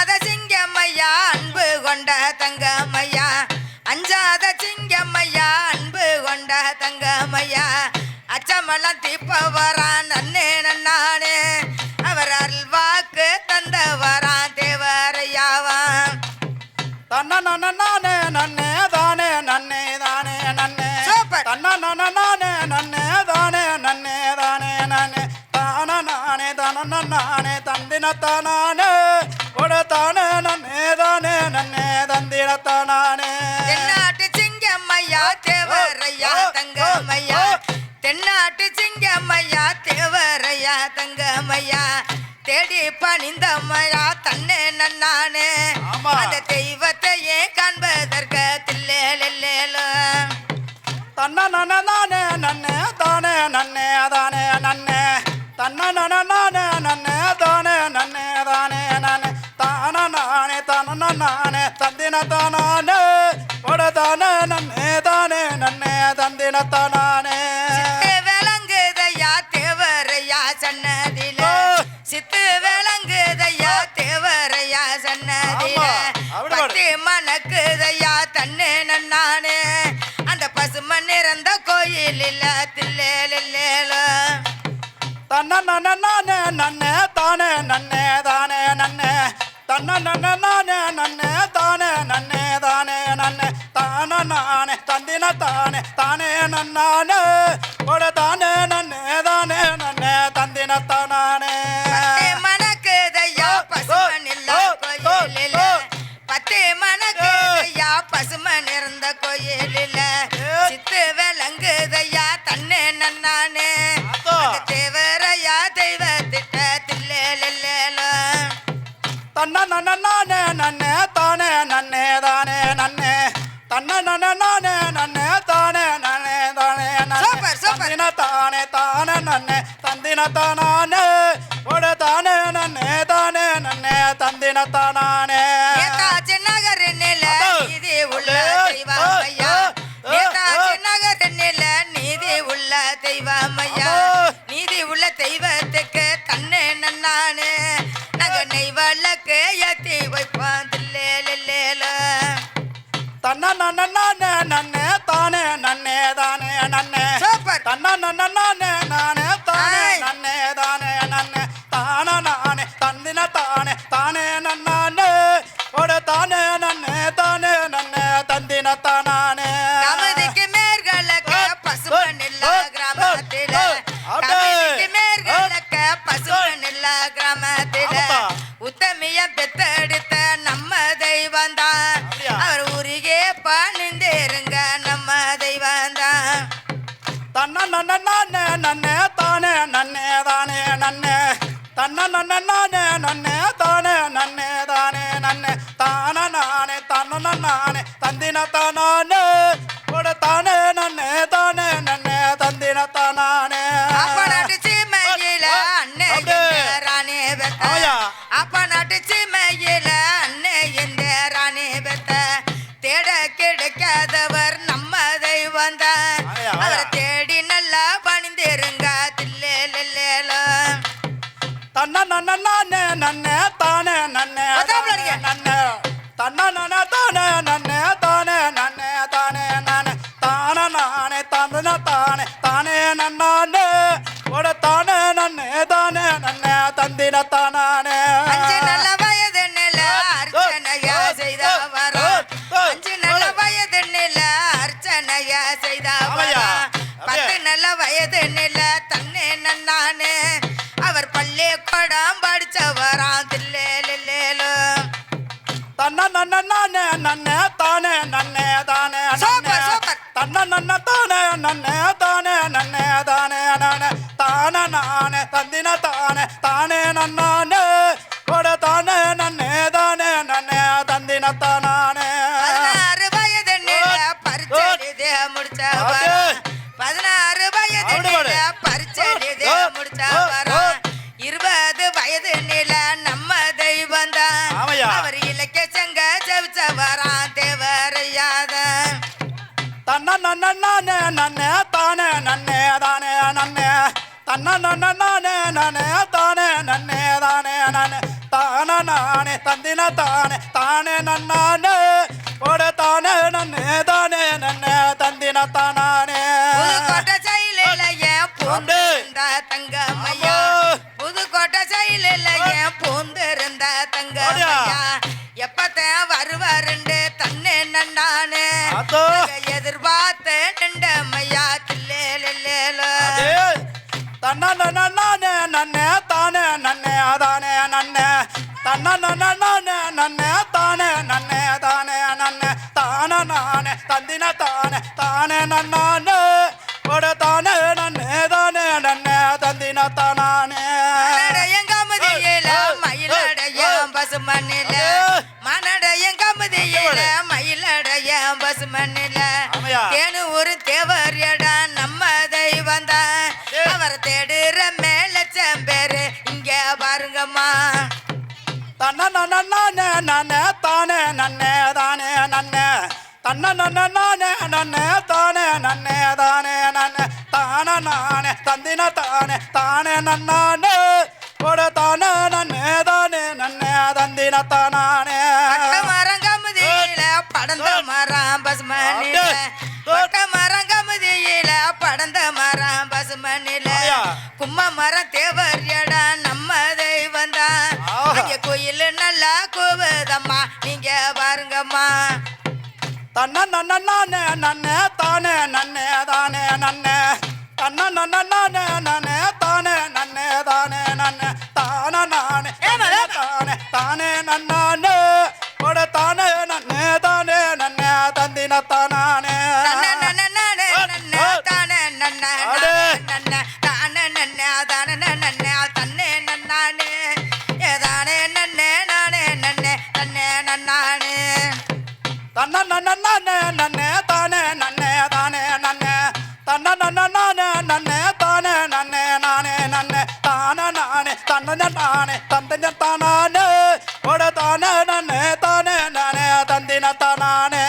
அஞ்சாத சிங்கம்மையா அன்பு கொண்ட தங்கம்மையா. அஞ்சாத சிங்கம்மையா அன்பு கொண்ட தங்கம்மையா. அச்சமெல்லாம் தீப்ப வர நானே தந்தின தானே ஒட தானே நன்னே தானே நன்னே தந்தின தானே தென்னாட்டு சிங்கம்மையா தேவரையா தங்கம்மையா. தென்னாட்டு சிங்கம்மையா தேவரையா தங்கம்மையா. தேடி பணிந்தம்மையா தன்னே நன்னானே. ஆமா. அந்த தெய்வத்தையே காண்பதற்கு தில்லேலோ தன்ன நன நானே நன்னே தானே நன்னே தானே நன்னே. தன்ன நன நானே தன நானே தந்தின தானே ஒட தானே நன்னே தானே நன்னே தந்தின தானே சித்து விளங்குதையா தேவரையா சன்னதில. சித்து விளங்குதையா தேவரையா சன்னதில. பத்தி மணக்குதையா தன்னு நன்னானே. அந்த பசுமண் இறந்த கோயில் இல்ல தில்லேலோ தன்ன நன நானே நன்னே தானே நன்னே தானே நன்னே தன்ன நன நானே நன்னே தானே நன்னே தானே நன்னே. தான நானே தந்தின தானே தானே நன்னானே. ஒட தானே நன்னே தானே நன்னே தந்தின தானே பத்து மணக்குதையா பசுமண் இல்ல கோயில் இல்ல பத்து மணக்குதையா பசுமண் இருந்த கோயில் தானே நன்னே தந்தின தானே ஒட தானே நன்னே தானே நன்னே தந்தின தானே நன்னே தானே நன்னே தந்தின தானே கமதிக்கு மேற்கலக்க பசுமன் இல்ல கிராமத்தில. கமதிக்கு மேற்கலக்க பசுமன் இல்ல கிராமத்தில. உத்தமிய பெத்தெடுத்த நம்ம தெய்வம் தான்? அவர் உருகே பணிந்திருங்க நம்ம தெய்வம் தான் தன்ன நன்ன நன்னே தானே நன்னே தானே நன்னே. தான நானே தன்ன நானே தந்தின தானே தன்ன நன்ன நானே நன்னே தானே நன்னே. நன்னே. தன்ன நன்ன தானே நன்னே தானே நன்னே தானே நானே. தான நானே தந்தன தானே. தானே நன்னானே. ஒட தானே நன்னே தானே நன்னே. தந்தின தானே அஞ்சு நல்ல வயது நில அர்ச்சனையா செய்த வரோம் அஞ்சு நல்ல வயது நில அர்ச்சனையா செய்த. வரோம் பத்து. நல்ல வயது நில தன்னே நன்னானே. பள்ளி கொடம் படிச்சவராம் தில்லேலோ தன்ன நன்ன நானே நன்னே தானே நன்னே தானே சூப்பர். சூப்பர். தன்ன நன்ன தானே நன்னே தானே நன்னே தானே நானே தான நானே தந்தின தானே தானே நன்னானே. கொட தானே நன்னே தானே நன்னே தந்தின தானே பதினாறு வயது பரிச்சை பதினாறு வயது எழுதி நன்ன நன்னே தானே நன்னே தானே நன்னே. தன்ன நன்ன நானே தானே நன்னே தானே நன்னே. தான நானே தந்தின தானே தானே நன்னானே. ஓட தானே நன்னே தானே நன்னே. தந்தின தானே தன்ன நானே நன்னே தானே நன்னே தானே நன்னே. தான நானே தந்தின தானே தானே நன்னானே. ஓட தானே நன்னே தானே நன்னே தந்தின தானே மனடையங் கமுதியில மயிலடைய பசுமண்ணில. மனடையங் கமுதியில மயிலடைய பசுமண்ணில. ஆமையா. தேனு ஒரு தேவர் எடா தன்ன நானே நன்னே தானே நன்னே தானே நன்னே. தன்ன நானே நன்னே தானே நன்னே தானே நன்னே. தான நானே தந்தின தானே தானே நன்னானே. ஓட தானே நன்னே தானே நன்னே தந்தின தானே. பட்ட மரம் கமுதியில படந்த மரம் பசுமண்ணில. பட்ட மரம் கமுதியில படந்த மரம். கும்ம மரம் தேவர் பாருங்கம்மா தன்ன நானே நன்னே தானே நன்னே தானே நன்னே. தன்ன நானே நன்னே தானே நன்னே தானே நன்னே. தான நானே? தானே தானே நன்னானே ஓட தானே நன்னே தானே நன்னே தந்தின தானே நன்ன நன்ன நன்ன. நன்ன தான நன்ன தான நன்ன தன்ன நானே நன்னே தானே நன்னே தானே நன்னே தன்ன நானே நன்னே தானே நன்னே நானே நன்னே தான நானே தன்ன நானே தந்தின தானே ஓட தானே நன்னே தானே நானே தந்தின தானே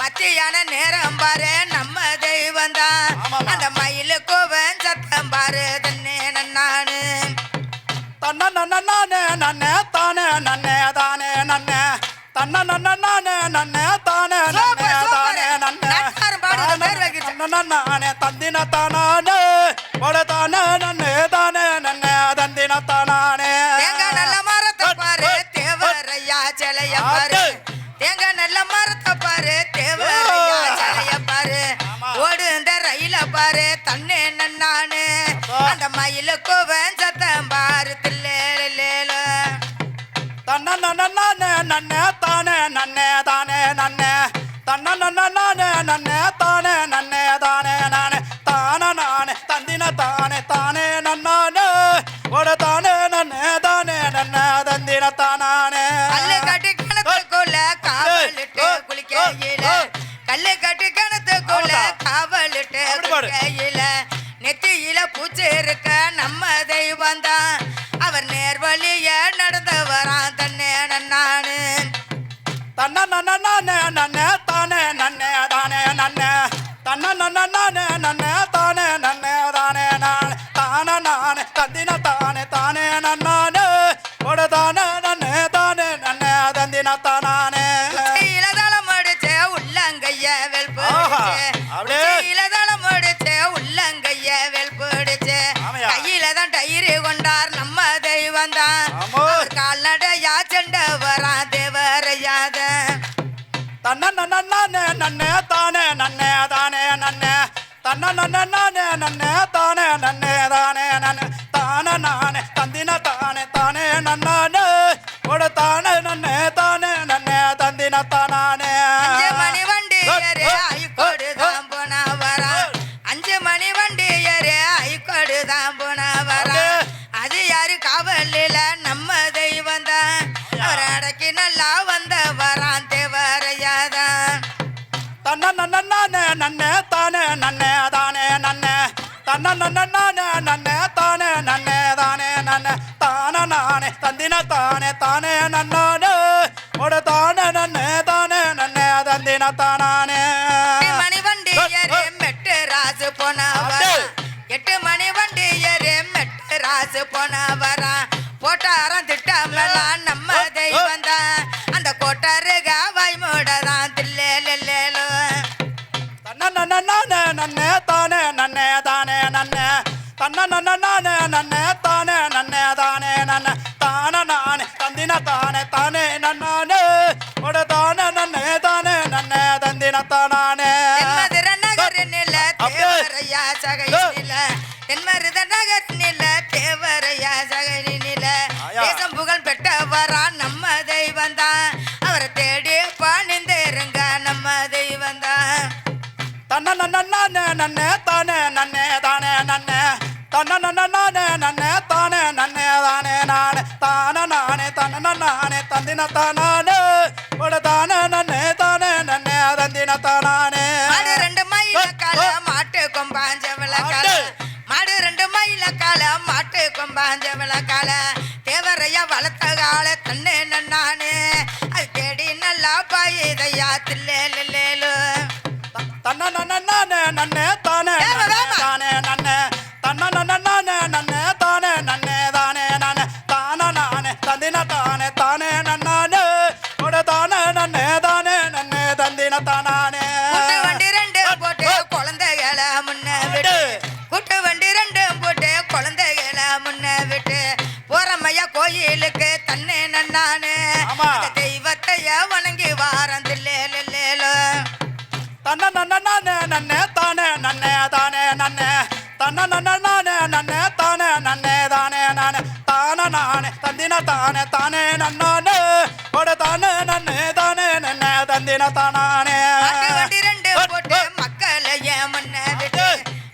மத்தியான நேரம் பாரு நம்ம தெய்வம் தான் அந்த மயிலுக்கு கோவன் பாரு தன்னே நன்னானு. தன்ன நானே நன்னே தானே நன்னே தானே நன்னே. தன்ன நானே நன்னே தானே நன்னே. தானே நன்னே. தன்ன நானே தந்தின தானே ஓட தானே நன்னே தானே நன்னே தந்தின தானே தேங்காய் நல்ல மரத்தை பாரு தேவரையா சிலைய பாரு. தேங்காய் நல்ல மரத்தை பாரு தேவரையா சிலைய பாரு. ஓடு இந்த ரயில பாரு தன்னே நன்னானு. அந்த மயில கோவன் சத்தம் பாரு தில்லேலேல தன்ன நானே நன்னே தானே நன்னே தானே நன்னே தன்ன நானே நன்னே தானே நன்னே தானே நானே தான நானே தந்தின தானே தானே நன்னானே ஓட தானே நன்னே தானே நன்னே தந்தின தானே கல்லு கட்டி கிணத்துக்குள்ள காவலிட்டு குளிக்கையில கல்லு கட்டி கிணத்துக்குள்ள ஆமாடா. காவலிட்டு அப்படி பாடு. குளிக்கையில நெத்தியில பூச்சி இருக்க நம்ம தெய்வம் தான் அவர் நேர்வழிய நடந்து வரான் தன்னே நன்னானு தன்ன நானே நன்னே தானே நன்னே தானே நன்னே. தன்ன நானே நன்னே தானே நன்னே தானே நன்னே தானே நன்னே. தன்ன நானே நன்னே தானே. நன்னே தானே நன்னே தானே நன்னே. தானே நானே தந்தின தானே தானே நன்னானே. ஒரு தானே நன்னே தானே நன்னே தந்தின தானே மணி வண்டி ஏறி மெட்டு ராசு போனவரா. போட்டாரம் திட்டம் தன்ன நன்னே நன்னே தானே நன்னே தானே நன்ன. தான நானே தந்தின தானே தானே நன்னானே. ஒட தானே நன்னே தானே நன்னே தந்தின தானே தென்மதுர நகர் நில தேவரையா சகை நில. நகர் நில தேவரையா சகை நில. தேசம் புகழ் பெற்றவரா நம்ம தெய்வம் தான். அவரை தேடி பணிந்திருங்க நம்ம தெய்வம் தான். தன்ன நன்னே நன்னே தானே நன்னே தானே நன்னே. தன்ன நன்னே நன்னே தானே நன்னே தானே நானே தான நானே தன்ன நானே தந்தின தானே ஒட தானே நன்னே தானே நன்னே தந்தின தானே மாடு ரெண்டு மயில கால மாட்டு கொம்பாஞ்ச விளக்கால. மாடு ரெண்டு மயில கால மாட்டு கொம்பாஞ்ச விளக்கால. தேவரையா வளர்த்த கால தன்னே நன்னானே. அது தேடி நல்லா பாயுதையா தில்லேலேலு தன்ன நன்னே நன்னே தானே தெய்வத்தைய வணங்கி வாரம் தில்லேலேலு தன்ன நன்னே நன்னே தானே நன்னே தானே நன்னே. தன்ன நன்னே நன்னே தானே நன்னே தானே நானே. தான நானே தந்தின தானே தானே நன்னானே. ஒட தானே நன்னே தானே நன்னே தந்தின தானே மாட்டு வண்டி ரெண்டு போட்டு மக்களைய முன்ன விட்டு?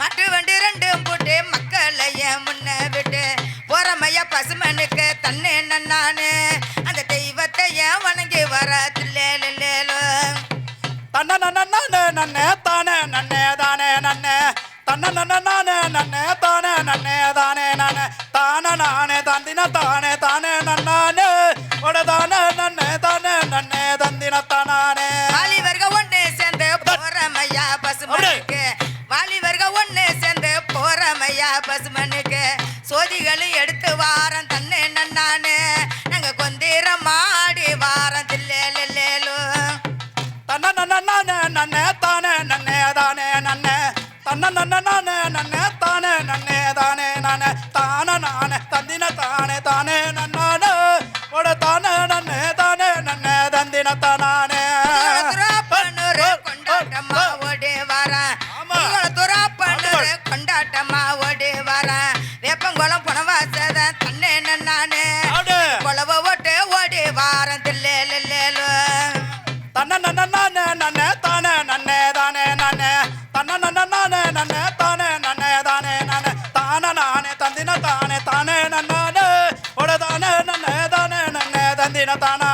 மாட்டு வண்டி ரெண்டு போட்டு மக்களைய முன்ன விட்டு? போறமையா பசுமனுக்கு தன்னே நன்னானே. நன்னே தானே நன்னே தானே நன்னே. தன்ன நன்ன நானே நன்னே தானே நன்னே தானே நானே தான நானே தந்தின தானே தானே நன்னானே. ஒட தானே நன்னே தானே நன்னே தந்தின தானே. தானே துராப்பனூர் கொண்டாட்டமா ஓடி. துராப்பனூர் கொண்டாட்டமா ஓடி வரேன் வேப்பங்குளம் புனவாசத நன்னானே. அப்படியே. கொலவ ஓட்டு ஓடி வாரம் தில்லேலேலு தன்ன நன்னே நன்னே தானே நன்னே தானே நன்னே. தன்ன நன்னே நன்னே தானே நன்னே தானே நானே தான நானே தந்தின தானே தானே நன்னானே. ஒட தானே நன்னே தானே நன்னே தந்தின தானே.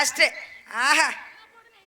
ಅಷ್ಟೇ.